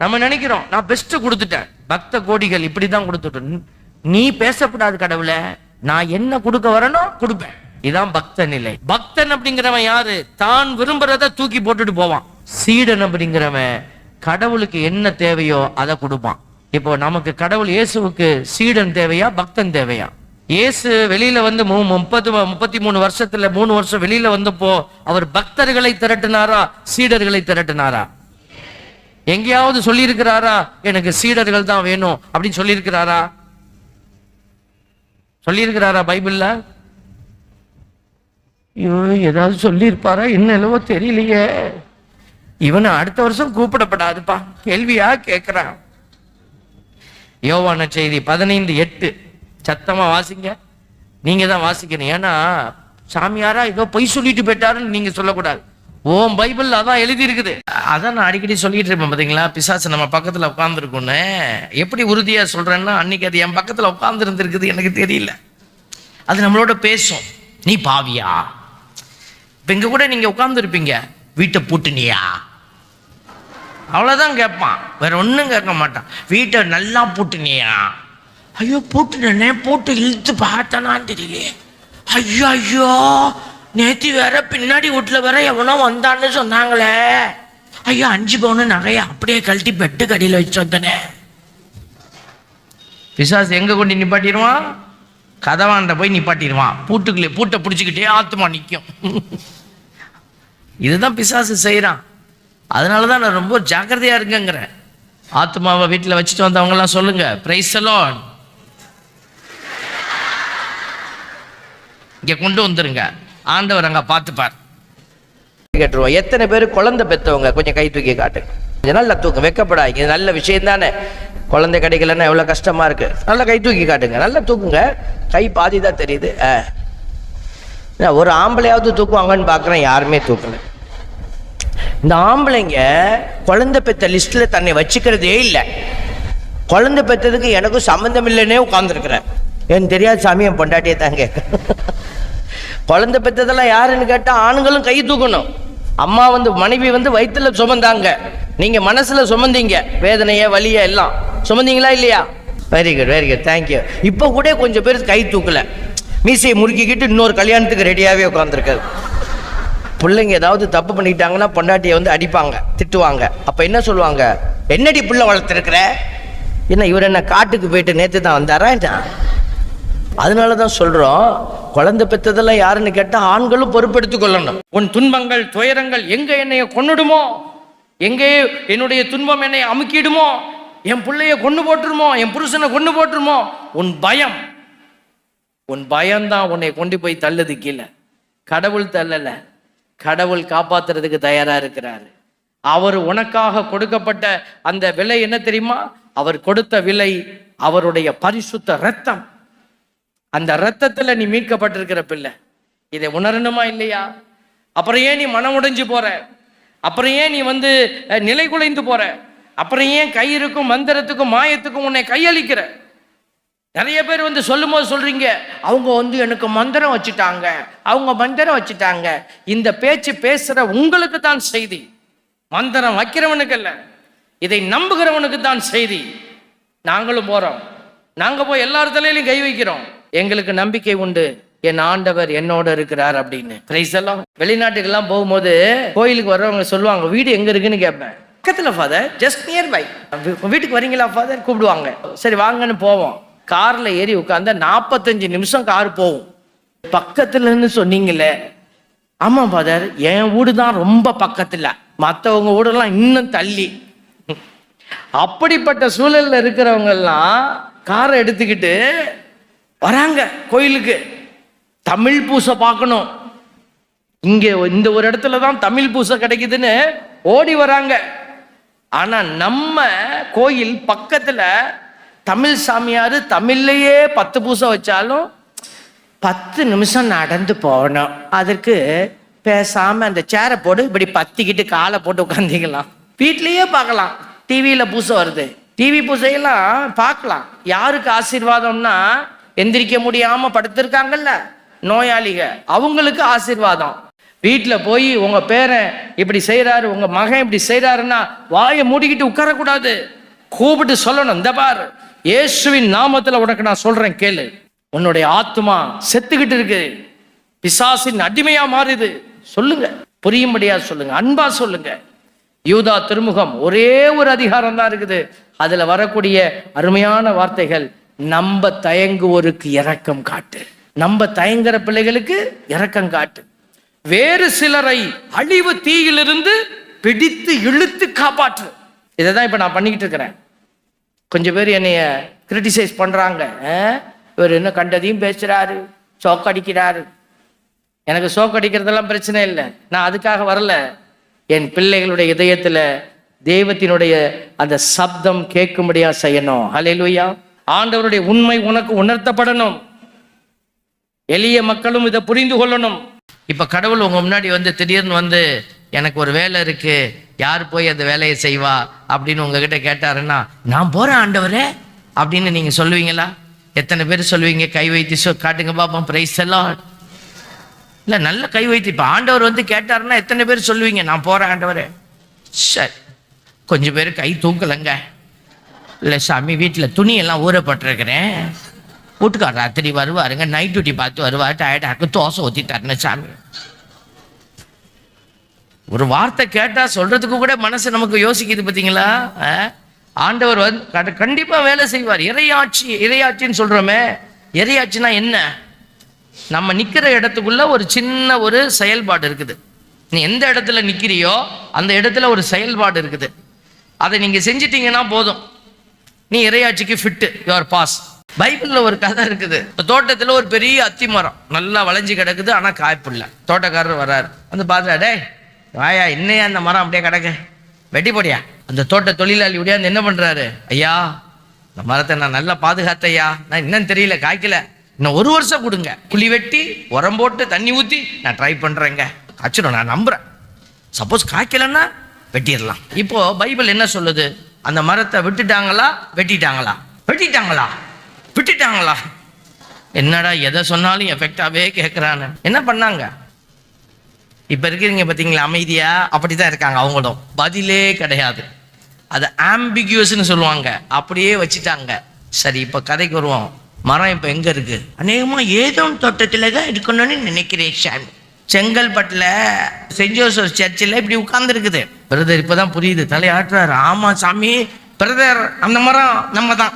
நம்ம நினைக்கிறோம் நான் பெஸ்ட் கொடுத்துட்டேன். பக்த கோடிகள் இப்படிதான் கொடுத்துட்டோம். நீ பேசக்கூடாது கடவுளை. நான் என்ன கொடுக்க வரனோ கொடுப்பேன். இதான் பக்த நிலை. பக்தன் அப்படிங்கிறவன் யாரு? தான் விரும்புறத தூக்கி போட்டுட்டு போவான். சீடன் அப்படிங்கிறவன் கடவுளுக்கு என்ன தேவையோ அதை கொடுப்பான். இப்போ நமக்கு கடவுள் இயேசுவுக்கு சீடன் தேவையா பக்தன் தேவையா? இயேசு வெளியில வந்து மு- முப்பது முப்பத்தி மூணு வருஷத்துல மூணு வருஷம் வெளியில வந்தப்போ அவர் பக்தர்களை திரட்டினாரா சீடர்களை திரட்டினாரா? எங்கேயாவது சொல்லியிருக்கிறாரா? எனக்கு சீடர்கள் தான் வேணும் அப்படின்னு சொல்லியிருக்கிறாரா? சொல்லியிருக்கிறாரா பைபிள்ல? ஐயோ ஏதாவது சொல்லியிருப்பாரா? என்னவோ தெரியலையே. இவனை அடுத்த வருஷம் கூப்பிடப்படாதுப்பா. கேள்வியா? கேட்கிறான் யோவான செய்தி பதினைந்து எட்டு. சத்தமா வாசிங்க. நீங்க தான் வாசிக்கணும். ஏன்னா சாமியாரா ஏதோ பொய் சொல்லிட்டு போயிட்டாருன்னு நீங்க சொல்லக்கூடாது. ஓம் பைபிள் அதான் எழுதி இருக்குது அதான் நான் அடிக்கடி சொல்லிட்டு இருப்பேன் பாத்தீங்களா? பிசாசு நம்ம பக்கத்துல உட்காந்துருக்குன்னு எப்படி உறுதியா சொல்றேன்னா அன்னைக்கு அது என் பக்கத்துல உட்காந்துருந்துருக்குது எனக்கு தெரியல. அது நம்மளோட பேசும். நீ பாவியா? இப்ப இங்க கூட நீங்க உட்காந்துருப்பீங்க வீட்டை பூட்டுனியா? அவ்வளோதான் கேட்பான். வேற ஒன்றும் கேட்க மாட்டான். வீட்டை நல்லா பூட்டினியா? ஐயோ பூட்டுனே போட்டு இழுத்து பார்த்தனான்னு தெரியலையே ஐயோ ஐயோ. நேத்தி வேற பின்னாடி வீட்டில் வேற எவனோ வந்தான்னு சொன்னாங்களே. ஐயோ அஞ்சு பவுனு நகையை அப்படியே கழட்டி பெட்டு கடியில் வச்சு வந்தனே. பிசாசு எங்க கொண்டு நிப்பாட்டிடுவான்? கதவாண்ட போய் நிப்பாட்டிடுவான். பூட்டுக்குள்ளே பூட்டை பிடிச்சிக்கிட்டே ஆத்துமா நிற்கும் இதுதான் பிசாசு செய்கிறான் அதனால தான் நான் ரொம்ப ஜாக்கிரதையா இருக்கேங்கிறேன். ஆத்மாவை வீட்டில் வச்சுட்டு வந்தவங்கலாம் சொல்லுங்க. பிரைஸ் எல்லாம் இங்கே கொண்டு வந்துருங்க. ஆண்டவர் அங்க பார்த்துப்பார். கேட்டுருவோம். எத்தனை பேர் குழந்தை பெற்றவங்க கொஞ்சம் கை தூக்கி காட்டு. கொஞ்சம் நல்லா தூக்கம். வெக்கப்படாதீங்க. இது நல்ல விஷயம் தானே. குழந்தை கிடைக்கலன்னா எவ்வளோ கஷ்டமா இருக்கு? நல்லா கை தூக்கி காட்டுங்க. நல்லா தூக்குங்க. கை பாதி தான் தெரியுது. ஆ. ஒரு ஆம்பளையாவது தூக்குவாங்கன்னு பார்க்குறேன். யாருமே தூக்கல. இந்த ஆம்பளைங்க குழந்தை பெத்த லிஸ்ட்ல தன்னை வச்சுக்கிறதே இல்லை. குழந்தை பெற்றதுக்கு எனக்கும் சம்மந்தம் இல்லைன்னே உட்காந்துருக்குறேன் எனக்கு தெரியாது சாமி? என் பொண்டாட்டியை தான் கேட்க. குழந்தை பெற்றதெல்லாம் யாருன்னு கேட்டால் ஆணுங்களும் கை தூக்கணும். அம்மா வந்து மனைவி வந்து வயிற்றுல சுமந்தாங்க. நீங்கள் மனசில் சுமந்தீங்க. வேதனைய வலிய எல்லாம். சுமந்தீங்களா இல்லையா? Very good very good thank you இப்போ கூட கொஞ்சம் பேர் கை தூக்கல. மீசையை முறுக்கிக்கிட்டு இன்னொரு கல்யாணத்துக்கு ரெடியாகவே உட்காந்துருக்காரு பிள்ளைங்க ஏதாவது தப்பு பண்ணிட்டாங்கன்னா பொண்டாட்டியை வந்து அடிப்பாங்க திட்டுவாங்க. அப்போ என்ன சொல்லுவாங்க? என்னடி பிள்ளை வளர்த்துருக்குற? என்ன இவர் என்ன காட்டுக்கு போயிட்டு நேற்று தான் வந்தாரா என்ன? அதனால தான் சொல்கிறோம் குழந்தை பெற்றதெல்லாம் யாருன்னு கேட்டால் ஆண்களும் பொறுப்பெடுத்துக் கொள்ளணும். உன் துன்பங்கள் துயரங்கள் எங்கே என்னைய கொன்னுடுமோ? எங்கே என்னுடைய துன்பம் என்னை அமுக்கிடுமோ? என் பிள்ளைய கொண்டு போட்டுருமோ? என் புருஷனை கொண்டு போட்டுருமோ? உன் பயம். உன் பயம்தான் உன்னை கொண்டு போய் தள்ளுது கீழே. கடவுள் தள்ளல. கடவுள் காப்பாத்துறதுக்கு தயாரா இருக்கிறாரு. அவர் உனக்காக கொடுக்கப்பட்ட அந்த விலை என்ன தெரியுமா? அவர் கொடுத்த விலை அவருடைய பரிசுத்த ரத்தம் அந்த ரத்தத்துல நீ மீட்கப்பட்டிருக்கிற பிள்ளை. இதை உணரணுமா இல்லையா? அப்புறம் ஏன் நீ மனம் உடைஞ்சு போற? அப்புறம் ஏன் நீ வந்து நிலை குலைந்து போற? அப்புறம் ஏன் கயிறுக்கும் மந்திரத்துக்கும் மாயத்துக்கும் உன்னை கையளிக்கிற? நிறைய பேர் வந்து சொல்லும் போது சொல்றீங்க அவங்க வந்து எனக்கு மந்திரம் வச்சுட்டாங்க அவங்க மந்திரம் வச்சுட்டாங்க. இந்த பேச்சு பேசுற உங்களுக்கு தான் செய்தி. மந்திரம் வைக்கிறவனுக்கு அல்ல இதை நம்புகிறவனுக்கு தான் செய்தி. நாங்களும் போறோம். நாங்க போய் எல்லார் தலையிலும் கை வைக்கிறோம். எங்களுக்கு நம்பிக்கை உண்டு. என் ஆண்டவர் என்னோட இருக்கிறார் அப்படின்னு. பிரைஸ் எல்லாம் வெளிநாட்டுக்கெல்லாம் போகும்போது கோயிலுக்கு வர்றவங்க சொல்லுவாங்க வீடு எங்க இருக்குன்னு கேட்பேன். பக்கத்துல ஃபாதர் ஜஸ்ட் நியர் பை வீட்டுக்கு வரீங்களா ஃபாதர் கூப்பிடுவாங்க. சரி வாங்கன்னு போவோம். கார்ல ஏறி உட்காந்தா நாற்பத்தஞ்சு நிமிஷம் கார் போகும். பக்கத்துலன்னு சொன்னீங்களே. ஆமா ஃபாதர் என் வீடு தான் ரொம்ப பக்கத்துல. மற்றவங்க வீடெல்லாம் இன்னும் தள்ளி. அப்படிப்பட்ட சூழல்ல இருக்கிறவங்க எல்லாம் காரை எடுத்துக்கிட்டு வராங்க கோயிலுக்கு. தமிழ் பூசை பார்க்கணும். இங்க இந்த ஒரு இடத்துல தான் தமிழ் பூசை கிடைக்குதுன்னு ஓடி வராங்க. ஆனா நம்ம கோயில் பக்கத்துல தமிழ் சாமியார் தமிழ்லையே பத்து பூசை வச்சாலும் பத்து நிமிஷம் நடந்து போகணும். அதற்கு பேசாம அந்த சேரை போட்டு இப்படி பத்திக்கிட்டு காலை போட்டு உட்காந்திக்கலாம் வீட்லயே பார்க்கலாம். டிவியில பூசை வருது. டிவி பூசையெல்லாம் பார்க்கலாம். யாருக்கு ஆசீர்வாதம்னா எந்திரிக்க முடியாம படுத்திருக்காங்கல்ல? நோயாளிக. அவங்களுக்கு ஆசீர்வாதம். வீட்டில் போய் உங்கள் பேரன் இப்படி செய்கிறாரு உங்கள் மகன் இப்படி செய்கிறாருன்னா வாயை மூடிக்கிட்டு உட்காரக்கூடாது. கூப்பிட்டு சொல்லணும் இந்த பார். இயேசுவின் நாமத்தில் உனக்கு நான் சொல்கிறேன் கேளு. உன்னுடைய ஆத்மா செத்துக்கிட்டு இருக்கு. பிசாசின் அடிமையா மாறுது. சொல்லுங்க. புரியும்படியா சொல்லுங்க. அன்பா சொல்லுங்க. யூதா திருமுகம் ஒரே ஒரு அதிகாரம் தான் இருக்குது. அதுல வரக்கூடிய அருமையான வார்த்தைகள் நம்ப தயங்குவோருக்கு இரக்கம் காட்டு. நம்ப தயங்குற பிள்ளைகளுக்கு இரக்கம் காட்டு. வேறு சிலரை அழிவு தீயிலிருந்து பிடித்து இழுத்து காப்பாற்று. இதை தான் இப்போ நான் பண்ணிக்கிட்டு இருக்கிறேன். கொஞ்சம் பேர் என்னைய கிரிட்டிசைஸ் பண்ணுறாங்க இவர் என்ன கண்டதையும் பேசுகிறாரு சோக்கடிக்கிறாரு எனக்கு சோக்கடிக்கிறதெல்லாம் பிரச்சனை இல்லை. நான் அதுக்காக வரல. என் பிள்ளைகளுடைய இதயத்தில் தெய்வத்தினுடைய அந்த சப்தம் கேட்கும்படியா செய்யணும். ஹalleluya ஆண்டவருடைய உண்மை உனக்கு உணர்த்தப்படணும். எளிய மக்களும் இதை புரிந்து கொள்ளணும். இப்ப கடவுள் உங்க முன்னாடி வந்து திடீர்னு வந்து எனக்கு ஒரு வேலை இருக்கு யார் போய் அந்த வேலையை செய்வா? அப்படின்னு உங்ககிட்ட கேட்டாருன்னா நான் போறேன் ஆண்டவரே அப்படின்னு நீங்க சொல்லுவீங்களா? எத்தனை பேர் சொல்லுவீங்க கை வைத்தி சொ காட்டுங்க பாப்போம் பிரைஸ் எல்லாம் இல்ல நல்ல கை வைத்து இப்ப ஆண்டவர் வந்து கேட்டாருன்னா எத்தனை பேர் சொல்லுவீங்க நான் போறேன் ஆண்டவரே. சரி கொஞ்சம் பேர் கை தூக்கலைங்க. இல்லை சாமி வீட்டில் துணியெல்லாம் ஊறப்பட்டிருக்கிறேன். வீட்டுக்கார் ராத்திரி வருவாருங்க நைட் டியூட்டி பார்த்து வருவார் டயர்டாக இருக்கு தோசை ஊற்றி தரணும் சாமி. ஒரு வார்த்தை கேட்டால் சொல்கிறதுக்கு கூட மனசு நமக்கு யோசிக்குது பார்த்தீங்களா ஆ? ஆண்டவர் வந்து கண்டிப்பாக வேலை செய்வார். இறையாட்சி இறையாட்சின்னு சொல்கிறோமே இறையாட்சினா என்ன? நம்ம நிற்கிற இடத்துக்குள்ள ஒரு சின்ன ஒரு செயல்பாடு இருக்குது. நீ எந்த இடத்துல நிற்கிறியோ அந்த இடத்துல ஒரு செயல்பாடு இருக்குது. அதை நீங்கள் செஞ்சிட்டீங்கன்னா போதும். நீ இறையாட்சிக்கு ஃபிட்டு யுவர் பாஸ் பைபிளில் ஒரு கதை இருக்குது. தோட்டத்தில் ஒரு பெரிய அத்தி மரம். நல்லா வளைஞ்சு கிடக்குது ஆனால் காய்ப்பில்லை. தோட்டக்காரர் வர்றாரு. வந்து பார்த்தா டேய் வாயா இன்னையா அந்த மரம் அப்படியே கிடக்கு. வெட்டி போடியா? அந்த தோட்ட தொழிலாளி உடையாந்து என்ன பண்ணுறாரு ஐயா இந்த மரத்தை நான் நல்லா பாதுகாத்தையா நான் இன்னும் தெரியல காய்க்கல. இன்னும் ஒரு வருஷம் கொடுங்க. குழி வெட்டி உரம் போட்டு தண்ணி ஊற்றி நான் ட்ரை பண்ணுறேங்க காய்ச்சிடும் நான் நம்புறேன். சப்போஸ் காய்க்கலன்னா வெட்டிடலாம். இப்போ பைபிள் என்ன சொல்லுது? அந்த மரத்தை விட்டுட்டாங்களா? வெட்டிட்டாங்களா? வெட்டிட்டாங்களா? விட்டுட்டாங்களா? என்னடா எதை சொன்னாலும் எஃபெக்டாகவே கேட்குறான்னு என்ன பண்ணாங்க? இப்போ இருக்கிறீங்க பார்த்தீங்களா அமைதியாக அப்படி தான் இருக்காங்க அவங்களும். பதிலே கிடையாது. அது ஆம்பிகியூஸ்னு சொல்லுவாங்க. அப்படியே வச்சுட்டாங்க. சரி இப்போ கதைக்கு வருவோம். மரம் இப்போ எங்கே இருக்குது அநேகமாக ஏதோ தோட்டத்தில் தான் இருக்கணும்னு நினைக்கிறேன் சாமி செங்கல்பட்டில் சென்ட் ஜோசப் சர்ச்சில் இப்படி உட்கார்ந்துருக்குது. பிரதர் இப்போ தான் புரியுது. தலையாட்டுறாரு. ஆமாம் சாமி. பிரதர் அந்த மரம் நம்ம தான்